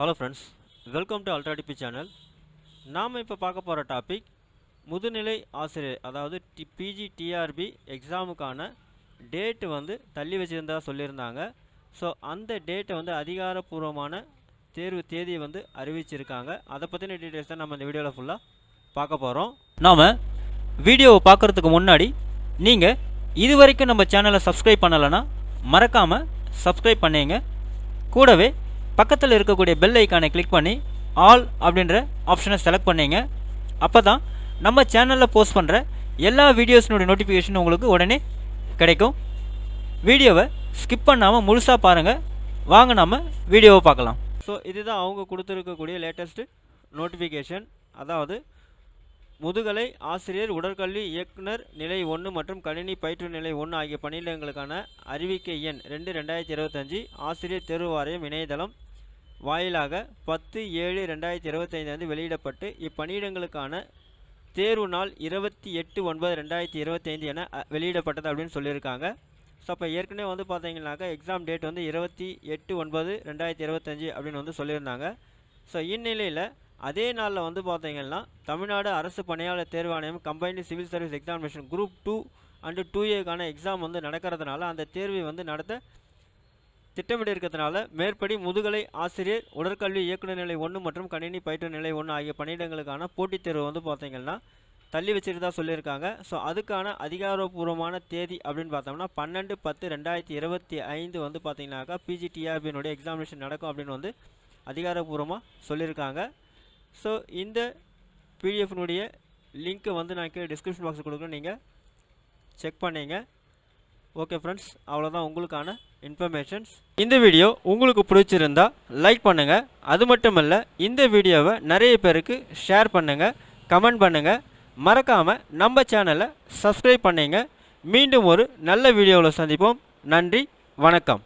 Hello friends welcome to அல்ட்ராடிபி channel நாம் இப்போ பார்க்க போகிற டாபிக் முதுநிலை ஆசிரியர் அதாவது டி பிஜி டிஆர்பி எக்ஸாமுக்கான டேட்டு வந்து தள்ளி வச்சுருந்தா சொல்லியிருந்தாங்க. ஸோ அந்த டேட்டை வந்து அதிகாரப்பூர்வமான தேர்வு தேதியை வந்து அறிவிச்சிருக்காங்க. அதை பற்றின டீட்டெயில்ஸ் தான் நம்ம இந்த வீடியோவில் ஃபுல்லாக பார்க்க போகிறோம் நாம் வீடியோவை பார்க்குறதுக்கு முன்னாடி நீங்கள் இது வரைக்கும் நம்ம சேனலை சப்ஸ்கிரைப் பண்ணலைன்னா மறக்காமல் சப்ஸ்கிரைப் பண்ணீங்க. கூடவே பக்கத்தில் இருக்கக்கூடிய பெல் ஐக்கானை கிளிக் பண்ணி ஆல் அப்படின்ற ஆப்ஷனை செலக்ட் பண்ணீங்க. அப்போ தான் நம்ம சேனலில் போஸ்ட் பண்ணுற எல்லா வீடியோஸினுடைய நோட்டிஃபிகேஷன் உங்களுக்கு உடனே கிடைக்கும். வீடியோவை ஸ்கிப் பண்ணாமல் முழுசாக பாருங்கள் வாங்க நம்ம வீடியோவை பார்க்கலாம். ஸோ இதுதான் அவங்க கொடுத்துருக்கக்கூடிய லேட்டஸ்ட்டு நோட்டிஃபிகேஷன் அதாவது முதுகலை ஆசிரியர் உடற்கல்வி இயக்குனர் நிலை ஒன்று மற்றும் கணினி பயிற்று நிலை ஒன்று ஆகிய பணியிடங்களுக்கான அறிவிக்கை எண் ரெண்டு ரெண்டாயிரத்தி இருபத்தஞ்சி ஆசிரியர் தேர்வு வாரியம் இணையதளம் வாயிலாக பத்து ஏழு ரெண்டாயிரத்தி இருபத்தைந்து வந்து வெளியிடப்பட்டு இப்பணியிடங்களுக்கான தேர்வு நாள் இருபத்தி எட்டு ஒன்பது ரெண்டாயிரத்தி இருபத்தைந்து என வெளியிடப்பட்டது அப்படின்னு சொல்லியிருக்காங்க. ஸோ அப்போ ஏற்கனவே வந்து பார்த்தீங்கன்னாக்கா எக்ஸாம் டேட் வந்து இருபத்தி எட்டு ஒன்பது ரெண்டாயிரத்தி இருபத்தஞ்சி அப்படின்னு வந்து சொல்லியிருந்தாங்க. ஸோ இந்நிலையில் அதே நாளில் வந்து பார்த்தீங்கன்னா தமிழ்நாடு அரசு பணியாளர் தேர்வாணையம் combined civil service examination group two and two ஏக்கான exam வந்து நடக்கிறதுனால அந்த தேர்வை வந்து நடத்த திட்டமிட இருக்கிறதுனால மேற்படி முதுகலை ஆசிரியர் உடற்கல்வி இயக்குநர் நிலை ஒன்று மற்றும் கணினி பயிற்று நிலை ஒன்று ஆகிய பணியிடங்களுக்கான போட்டித் தேர்வு வந்து பார்த்தீங்கன்னா தள்ளி வச்சிருந்தா சொல்லியிருக்காங்க. ஸோ அதுக்கான அதிகாரப்பூர்வமான தேதி அப்படின்னு பார்த்தோம்னா பன்னெண்டு பத்து ரெண்டாயிரத்தி இருபத்தி ஐந்து வந்து பார்த்தீங்கன்னாக்கா பிஜிடிஆர்பியினுடைய எக்ஸாமினேஷன் நடக்கும் அப்படின்னு வந்து அதிகாரப்பூர்வமாக சொல்லியிருக்காங்க. ஸோ இந்த பிடிஎஃப்னுடைய லிங்க்கை வந்து நான் கீழே டிஸ்கிரிப்ஷன் பாக்ஸ் கொடுக்குறேன். நீங்கள் செக் பண்ணீங்க. ஓகே ஃப்ரெண்ட்ஸ் அவ்வளோதான் உங்களுக்கான இன்ஃபர்மேஷன்ஸ் இந்த வீடியோ உங்களுக்கு பிடிச்சிருந்தா லைக் பண்ணுங்கள் அது மட்டும் இல்லை இந்த வீடியோவை நிறைய பேருக்கு ஷேர் பண்ணுங்கள் கமெண்ட் பண்ணுங்கள் மறக்காமல் நம்ம சேனலை சப்ஸ்கிரைப் பண்ணிங்க. மீண்டும் ஒரு நல்ல வீடியோவில் சந்திப்போம். நன்றி வணக்கம்.